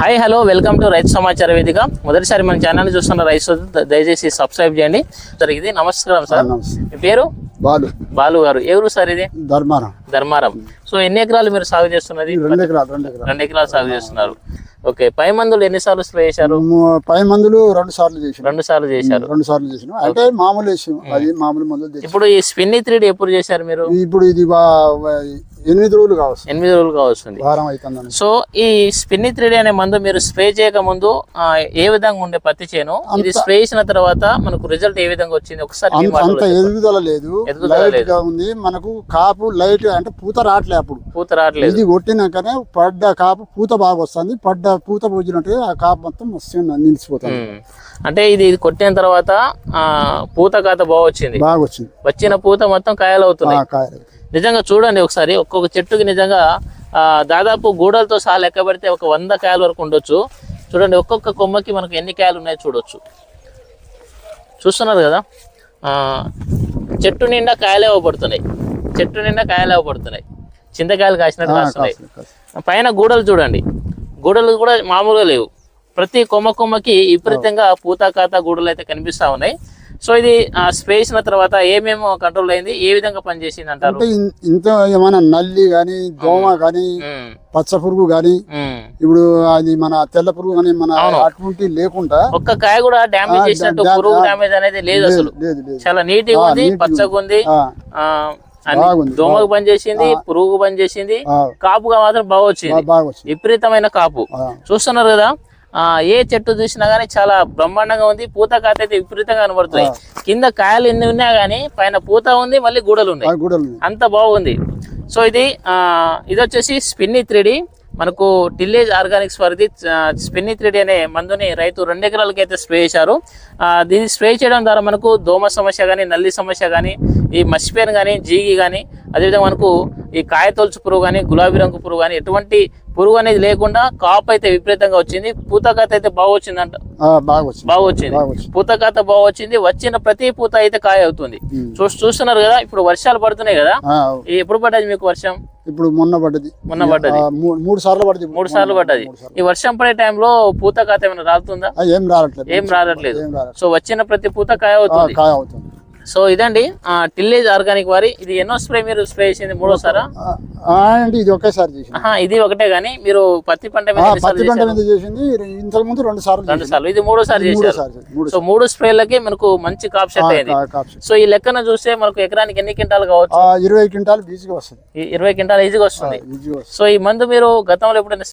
Hi hello welcome to రైతు సమాచార వేదిక మొదటిసారి మన ఛానల్ చూస్తున్న రైతు దయచేసి సబ్స్క్రైబ్ చేయండి. సార్ ఇది నమస్కారం సార్. మీ పేరు? బాలు. బాలు గారు. ఎవరు సార్ ఇది? ధర్మారం. ధర్మారం. సో ఎన్ని ఎకరాలు మీరు సాగు చేస్తున్నది? రెండు ఎకరాలు రెండు ఎకరాలు. సాగు చేస్తున్నారు. ఓకే పై మందులు ఎన్నిసార్లు స్ప్రే చేశారు? పై మందులు రెండు సార్లు చేసిన. రెండు సార్లు చేశారు. రెండు సార్లు చేసిన. అంటే మామూలు అది మామూలు మందులు ఇప్పుడు ఈ స్పిన్ని త్రీ ఎప్పుడు చేశారు మీరు? ఇప్పుడు ఇది ఎనిమిది రోజులు కావచ్చు ఎనిమిది రోజులుగా వస్తుంది వారం సో ఈ స్పిన్ని త్రీ అనే మందు మీరు స్ప్రే చేయక ముందు ఏ విధంగా ఉండే పత్తి చేను? ఇది స్ప్రే చేసిన తర్వాత మనకు రిజల్ట్ ఏ విధంగా వచ్చింది? ఒకసారి అంత ఎదుగుదల లేదు. ఎదుగుదల లైట్గా ఉంది. మనకు కాపు లైట్ అంటే పూత రావట్లే అప్పుడు. పూత రావట్లేదు. ఇది కొట్టినాకనే పడ్డ కాపు పూత బాగా వస్తుంది. పడ్డ పూత పూజినట్టు ఆ కాపు మొత్తం మస్తు నిలిచిపోతుంది. అంటే ఇది కొట్టిన తర్వాత ఆ, పూత కాత బాగా వచ్చింది. బాగా వచ్చింది. వచ్చిన పూత మొత్తం కాయలు అవుతున్నాయి. నిజంగా చూడండి ఒకసారి ఒక్కొక్క చెట్టుకి నిజంగా ఆ, దాదాపు గూడలతో సహా లెక్క పెడితే ఒక వంద కాయల వరకు ఉండొచ్చు. చూడండి ఒక్కొక్క కొమ్మకి మనకు ఎన్ని కాయలు ఉన్నాయో చూడొచ్చు. చూస్తున్నారు కదా? ఆ, చెట్టు నిండా కాయలు ఇవ్వబడుతున్నాయి. చెట్టు నిండా కాయలు ఇవ్వబడుతున్నాయి. చింతకాయలు కాసినట్టు కాస్తున్నాయి. పైన గూడలు చూడండి. గూడలు కూడా మామూలుగా లేవు. ప్రతి కొమ్మ కొమ్మకి విపరీతంగా పూత కాత గూడలు అయితే కనిపిస్తా ఉన్నాయి. సో ఇది చేసిన తర్వాత ఏమేమి కంట్రోల్ అయింది ఏ విధంగా పనిచేసింది అంటారు ఇంత ఏమైనా నల్లి గాని దోమ గాని పచ్చ పురుగు గాని. ఇప్పుడు అది మన తెల్ల పురుగు గాని మన అటువంటి లేకుండా ఒక్క కాయ కూడా డ్యామేజ్ చేసినట్టు పురుగు డ్యామేజ్ అనేది లేదు అసలు. చాలా నీట్గా ఉంది పచ్చగా ఉంది. దోమకు పనిచేసింది పురుగు పనిచేసింది కాపుగా మాత్రం బాగా వచ్చింది. విపరీతమైన కాపు. చూస్తున్నారు కదా ఏ చెట్టు చూసినా గానీ చాలా బ్రహ్మాండంగా ఉంది. పూత కాత అయితే విపరీతంగా కనబడుతున్నాయి. కింద కాయలు ఎన్ని ఉన్నా గానీ పైన పూత ఉంది మళ్ళీ గూడలు ఉన్నాయి. అంత బాగుంది. సో ఇది ఆ, ఇది వచ్చేసి స్పిన్ని త్రీడి. మనకు టిల్లేజ్ ఆర్గానిక్స్ వారిది స్పిన్ని త్రీడి అనే మందుని రైతు రెండు ఎకరాలకి అయితే స్ప్రే చేశారు. ఆ, దీన్ని స్ప్రే చేయడం ద్వారా మనకు దోమ సమస్య కానీ నల్లి సమస్య కానీ ఈ మసిపేను కానీ జీగి కానీ అదేవిధంగా మనకు ఈ కాయ తొలుచు పురుగు కానీ గులాబీ రంగు పురుగు కానీ ఎటువంటి పురుగు అనేది లేకుండా కాపు అయితే విపరీతంగా వచ్చింది. పూతకాత అయితే బాగా వచ్చిందంట. బాగా వచ్చింది. పూతకాత బాగా వచ్చింది. వచ్చిన ప్రతి పూత అయితే కాయ అవుతుంది. చూస్తున్నారు కదా ఇప్పుడు వర్షాలు పడుతున్నాయి కదా. ఎప్పుడు పడ్డది మీకు వర్షం? ఇప్పుడు మొన్న పడ్డది. మొన్న పడ్డది. మూడు సార్లు పడ్డది మూడు సార్లు పడ్డది. ఈ వర్షం పడే టైంలో పూత కాత ఏమైనా రాలుతుందా? ఏం రావట్లేదు ఏం రావట్లేదు సో వచ్చిన ప్రతి పూత కాయ అవుతుంది. కాయ అవుతుంది. సో ఇదండి ఆ, టిల్లేజ్ ఆర్గానిక్ వారి. ఇది ఎన్నో స్ప్రే మీరు స్ప్రే చేసింది మూడోసారా? ఇది ఒకేసారి ఇది ఒకటే గానీ మీరు పత్తి పంట పత్తి పంట? మీద చేసింది ఇంతకు ముందు రెండు సార్లు రెండు. సార్లు. ఇది మూడోసారి చేశారు. మూడోసారి చేసింది. మూడు సో మూడు స్ప్రేలకి మనకు మంచి కాప్ సెట్ కాప్స్. సో ఈ లెక్కన చూస్తే మనకు ఎకరానికి ఎన్ని క్వింటాలు కావచ్చు? ఇరవై క్వింటాల్ బీజీగా వస్తుంది. ఇరవై క్వింటాల్ ఈజీగా ఈజీగా వస్తుంది. సో ఈ మందు మీరు గతంలో ఎప్పుడైనా